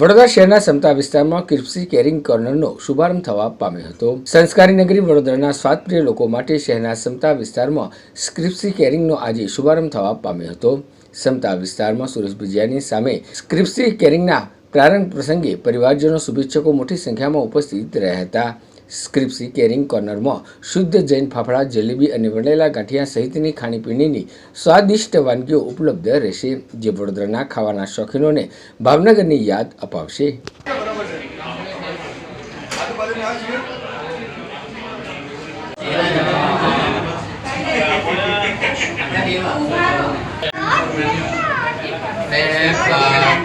વડોદરા શહેરના સમતા વિસ્તારમાં કિર્પસી કેરિંગ કોર્નરનો શુભારંભ થવા પામ્યો હતો. સંસ્કારી નગરી વડોદરાના સ્વાદપ્રિય લોકો માટે શહેરના સમતા વિસ્તારમાં સ્ક્રિપ્સી કેરિંગનો આજે શુભારંભ થવા પામ્યો હતો. સમતા વિસ્તારમાં સુરેશ ભુજિયાની સામે સ્ક્રિપ્સી કેરિંગના પ્રારંભ પ્રસંગે પરિવારજનો, શુભેચ્છકો મોટી સંખ્યામાં ઉપસ્થિત રહ્યા હતા. સ્ક્રિપ્સી કેરિંગ કોર્નરમાં શુદ્ધ જૈન ફાફડા, જલેબી અને વણેલા ગાંઠિયા સહિતની ખાણીપીણીની સ્વાદિષ્ટ વાનગીઓ ઉપલબ્ધ રહેશે, જે વડોદરાના ખાવાના શોખીનોને ભાવનગરની યાદ અપાવશે.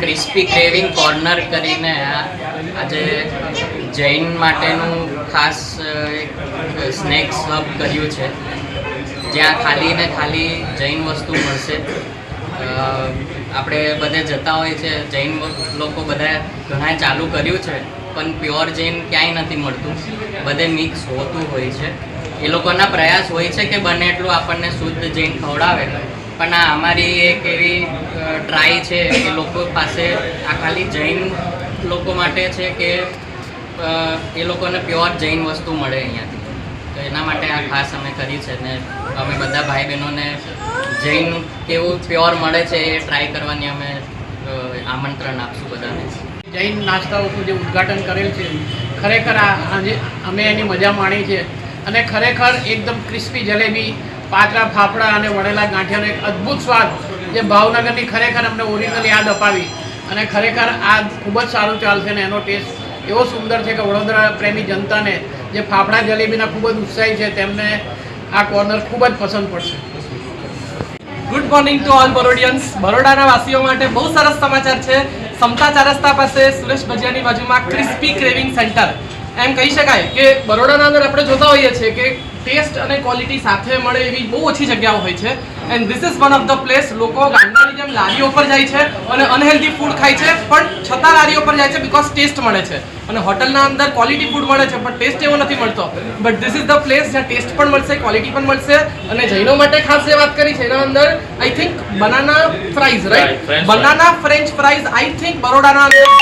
ક્રિસ્પી ક્રેવિંગ કોર્નર કરીને આજે જૈન માટેનું ખાસ સ્નેક્સ હબ કર્યું છે. જ્યાં ખાલી ને ખાલી જૈન વસ્તુ મળશે. આપણે બધે જતા હોય છે, જૈન લોકો બધા ઘણા ચાલુ કર્યું છે, પણ પ્યોર જૈન ક્યાંય નથી મળતું. બધે મિક્સ હોતું હોય છે. એ લોકોના પ્રયાસ હોય છે કે બને એટલું આપણને શુદ્ધ જૈન ખવડાવે. પણ આ અમારી એક એવી ટ્રાય છે કે લોકો પાસે આ ખાલી જૈન લોકો માટે છે કે એ લોકોને પ્યોર જૈન વસ્તુ મળે અહીંયાથી. તો એના માટે આ ખાસ અમે કરી છે ને અમે બધા ભાઈ બહેનોને જૈન કેવું પ્યોર મળે છે એ ટ્રાય કરવાની અમે આમંત્રણ આપશું બધાને. જૈન નાસ્તાઓનું જે ઉદ્ઘાટન કરેલ છે, ખરેખર આજે અમે એની મજા માણી છે. અને ખરેખર એકદમ ક્રિસ્પી જલેબી, પાતળા ફાફડા અને વડેલા ગાંઠિયાનો એક અદ્ભુત સ્વાદ જે ભાવનગરની ખરેખર અમને ઓરિજિનલ યાદ અપાવી. અને ખરેખર આ ખૂબ જ સારું ચાલશે અને એનો ટેસ્ટ એવો સુંદર છે કે વડોદરા પ્રેમી જનતાને જે ફાફડા જલેબીના ખૂબ જ ઉત્સાહી છે, તેમને આ કોર્નર ખૂબ જ પસંદ પડશે. Good morning to all Barodians બરોડાના વાસીઓ માટે બહુ સરસ સમાચાર છે. સમતા ચારસ્તા પાસે સુરેશ ભજીયાની બાજુમાં ક્રિસ્પી ક્રેવિંગ સેન્ટર એમ કહી શકાય કે બરોડાના અંદર આપણે જોતા હોઈએ છીએ કે ટેસ્ટ અને ક્વોલિટી સાથે મળે એવી બહુ ઓછી જગ્યાઓ હોય છે. And this is one of the place લોકો ગાંડાની જેમ લારીઓ પર જાય છે અને અનહેલ્ધી ફૂડ ખાય છે પણ છતાં લારીઓ પર જાય છે બિકોઝ ટેસ્ટ મળે છે. અને હોટલના અંદર ક્વોલિટી ફૂડ મળે છે પણ ટેસ્ટ એવો નથી મળતો. But this is the place જ્યાં ટેસ્ટ પણ મળશે ક્વોલિટી પણ મળશે અને જૈનો માટે ખાસ જે વાત કરી છે એના અંદર I think banana fries right banana french fries I think બરોડાના અંદર